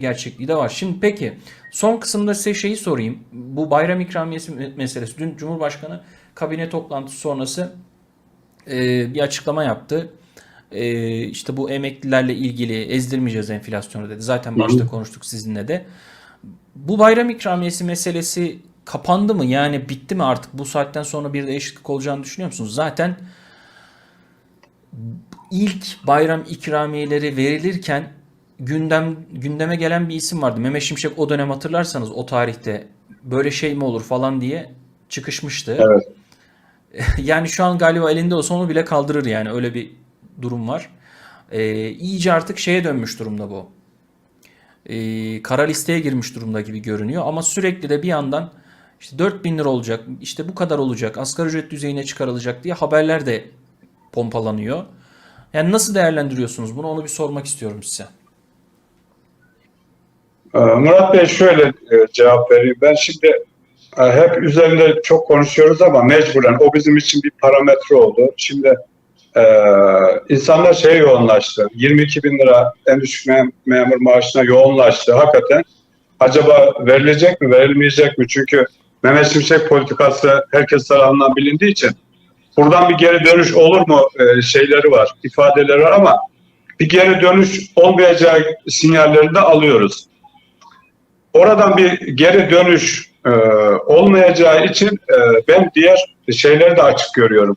gerçekliği de var. Şimdi peki son kısımda size şeyi sorayım. Bu bayram ikramiyesi me- meselesi. Dün Cumhurbaşkanı kabine toplantısı sonrası e, bir açıklama yaptı. E, işte bu emeklilerle ilgili ezdirmeyeceğiz enflasyonu dedi. Zaten başta konuştuk sizinle de. Bu bayram ikramiyesi meselesi kapandı mı? Yani bitti mi artık? Bu saatten sonra bir değişiklik olacağını düşünüyor musunuz? Zaten ilk bayram ikramiyeleri verilirken gündem gündeme gelen bir isim vardı. Mehmet Şimşek o dönem hatırlarsanız o tarihte böyle şey mi olur falan diye çıkışmıştı. Evet. Yani şu an galiba elinde olsa onu bile kaldırır yani öyle bir durum var. Ee, iyice artık şeye dönmüş durumda bu. Ee, kara listeye girmiş durumda gibi görünüyor ama sürekli de bir yandan işte 4000 lira olacak, işte bu kadar olacak, asgari ücret düzeyine çıkarılacak diye haberler de pompalanıyor. Yani nasıl değerlendiriyorsunuz bunu onu bir sormak istiyorum size. Ee, Murat Bey şöyle e, cevap vereyim. Ben şimdi e, hep üzerinde çok konuşuyoruz ama mecburen o bizim için bir parametre oldu. Şimdi e, insanlar şeye yoğunlaştı. 22 bin lira en düşük mem- memur maaşına yoğunlaştı. Hakikaten acaba verilecek mi, verilmeyecek mi? Çünkü Mehmet Şimşek politikası herkes tarafından bilindiği için buradan bir geri dönüş olur mu e, şeyleri var, ifadeleri var ama bir geri dönüş olmayacağı sinyalleri de alıyoruz. Oradan bir geri dönüş e, olmayacağı için e, ben diğer şeyleri de açık görüyorum.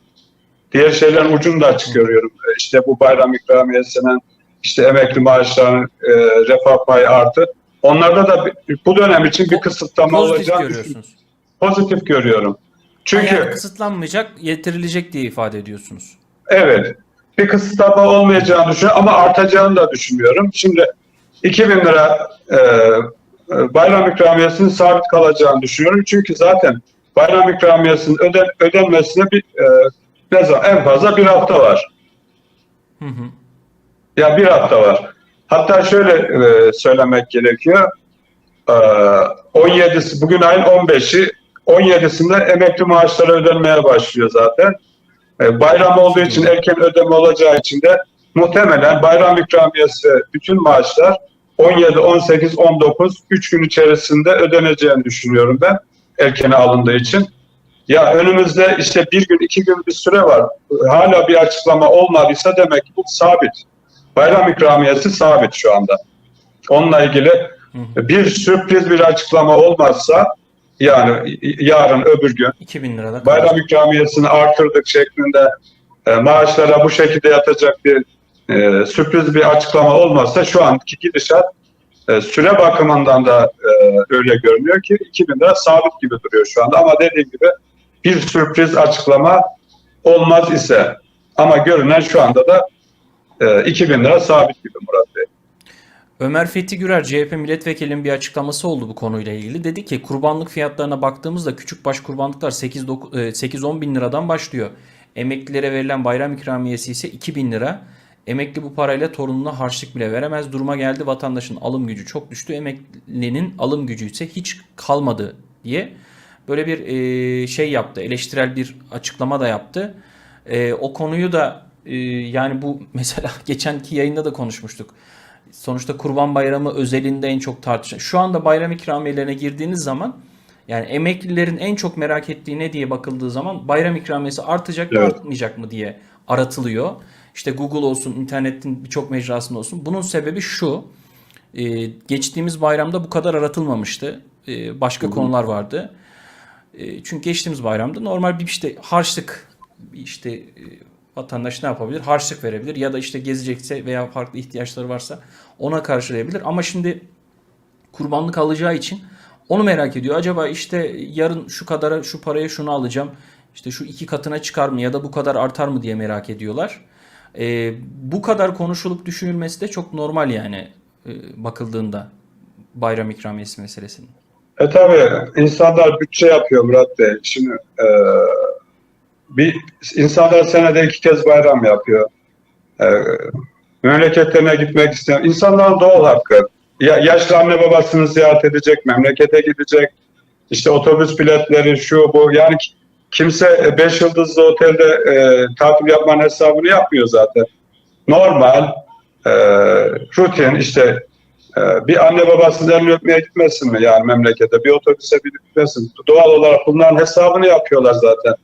Diğer şeylerin ucunu da açık görüyorum. E, İşte bu bayram ikramiyesinden, işte emekli maaşlarının e, refah payı artı. Onlarda da bir- bu dönem için bir kısıtlama Pozitif olacağını görüyorsunuz. pozitif görüyorum. Çünkü Yani kısıtlanmayacak, yetirilecek diye ifade ediyorsunuz. Evet. Bir kısıtlama olmayacağını düşünüyorum ama artacağını da düşünüyorum. Şimdi 2000 lira e, bayram ikramiyesinin sabit kalacağını düşünüyorum. Çünkü zaten bayram ikramiyesinin öden, ödenmesine bir e, ne zaman en fazla bir hafta var. Hı hı. Ya bir hafta var. Hatta şöyle e, söylemek gerekiyor. E, 17'si bugün ayın 15'i 17'sinde emekli maaşları ödenmeye başlıyor zaten. E, bayram olduğu için erken ödeme olacağı için de muhtemelen bayram ikramiyesi bütün maaşlar 17, 18, 19 3 gün içerisinde ödeneceğini düşünüyorum ben erkene alındığı için. Ya önümüzde işte bir gün, iki gün bir süre var. Hala bir açıklama olmadıysa demek ki bu sabit. Bayram ikramiyesi sabit şu anda. Onunla ilgili bir sürpriz bir açıklama olmazsa yani yarın öbür gün 2000 lirada bayram ikramiyesini artırdık şeklinde e, maaşlara bu şekilde yatacak bir e, sürpriz bir açıklama olmazsa şu anki gidişat e, süre bakımından da e, öyle görünüyor ki 2000 lira sabit gibi duruyor şu anda ama dediğim gibi bir sürpriz açıklama olmaz ise ama görünen şu anda da e, 2000 lira sabit gibi Murat Bey. Ömer Fethi Gürer CHP milletvekilinin bir açıklaması oldu bu konuyla ilgili. Dedi ki kurbanlık fiyatlarına baktığımızda küçük baş kurbanlıklar 8-10 bin liradan başlıyor. Emeklilere verilen bayram ikramiyesi ise 2 bin lira. Emekli bu parayla torununa harçlık bile veremez. Duruma geldi vatandaşın alım gücü çok düştü. Emeklinin alım gücü ise hiç kalmadı diye böyle bir e, şey yaptı. Eleştirel bir açıklama da yaptı. E, o konuyu da e, yani bu mesela geçenki yayında da konuşmuştuk. Sonuçta Kurban Bayramı özelinde en çok tartışılan. Şu anda bayram ikramiyelerine girdiğiniz zaman yani emeklilerin en çok merak ettiği ne diye bakıldığı zaman bayram ikramiyesi artacak mı Evet. artmayacak mı diye aratılıyor. İşte Google olsun, internetin birçok mecrasında olsun. Bunun sebebi şu. e, geçtiğimiz bayramda bu kadar aratılmamıştı. E, başka konular vardı. E, çünkü geçtiğimiz bayramda normal bir işte harçlık işte e, vatandaş ne yapabilir? Harçlık verebilir ya da işte gezecekse veya farklı ihtiyaçları varsa ona karşılayabilir. Ama şimdi kurbanlık alacağı için onu merak ediyor. Acaba işte yarın şu kadara şu paraya şunu alacağım. İşte şu iki katına çıkar mı ya da bu kadar artar mı diye merak ediyorlar. E, bu kadar konuşulup düşünülmesi de çok normal yani e, bakıldığında bayram ikramiyesi meselesinin. E tabi insanlar bütçe yapıyor Murat Bey. Şimdi e, bir insanlar senede iki kez bayram yapıyor. E, memleketlerine gitmek isteyen insanların doğal hakkı. Ya, yaşlı anne babasını ziyaret edecek, memlekete gidecek. İşte otobüs biletleri şu bu. Yani kimse 5 yıldızlı otelde e, tatil yapmanın hesabını yapmıyor zaten. Normal, e, rutin işte Ee, bir anne babasının elini öpmeye gitmesin mi yani memlekete? Bir otobüse binip gitmesin. Doğal olarak bunların hesabını yapıyorlar zaten.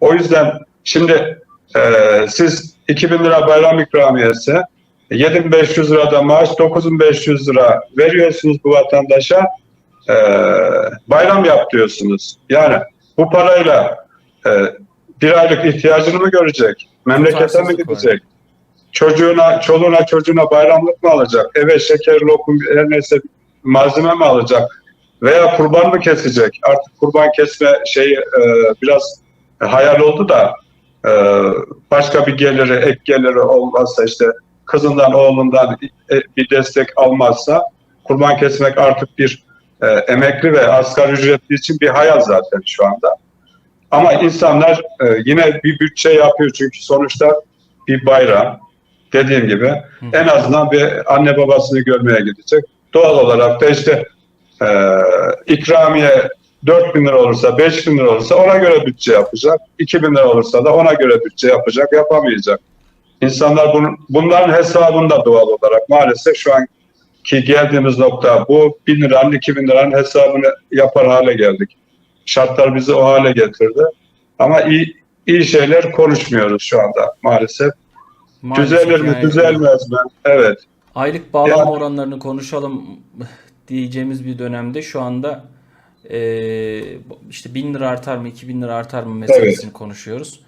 O yüzden şimdi e, siz 2000 lira bayram ikramiyesi, 7500 lirada maaş, 9500 lira veriyorsunuz bu vatandaşa. e, bayram yap diyorsunuz. Yani bu parayla e, bir aylık ihtiyacını mı görecek? Memlekete mi var. gidecek? Çocuğuna, çoluğuna, çocuğuna bayramlık mı alacak? Eve şeker, lokum, her neyse malzeme mi alacak? Veya kurban mı kesecek? Artık kurban kesme şeyi e, biraz hayal oldu da e, başka bir geliri, ek geliri olmazsa işte kızından, oğlundan e, bir destek almazsa kurban kesmek artık bir e, emekli ve asgari ücretli için bir hayal zaten şu anda. Ama insanlar e, yine bir bütçe yapıyor çünkü sonuçta bir bayram dediğim gibi en azından bir anne babasını görmeye gidecek. Doğal olarak da işte e, ikramiye 4 bin lira olursa 5 bin lira olursa ona göre bütçe yapacak. 2 bin lira olursa da ona göre bütçe yapacak yapamayacak. İnsanlar bunun, bunların hesabında doğal olarak maalesef şu anki geldiğimiz nokta bu 1000 liranın 2000 liranın hesabını yapar hale geldik. Şartlar bizi o hale getirdi. Ama iyi, iyi şeyler konuşmuyoruz şu anda maalesef. Maalesef Düzelir mi, yani düzelmez mi? Evet. Aylık bağlanma Yani- oranlarını konuşalım diyeceğimiz bir dönemde şu anda eee, işte 1000 lira artar mı 2000 lira artar mı meselesini konuşuyoruz.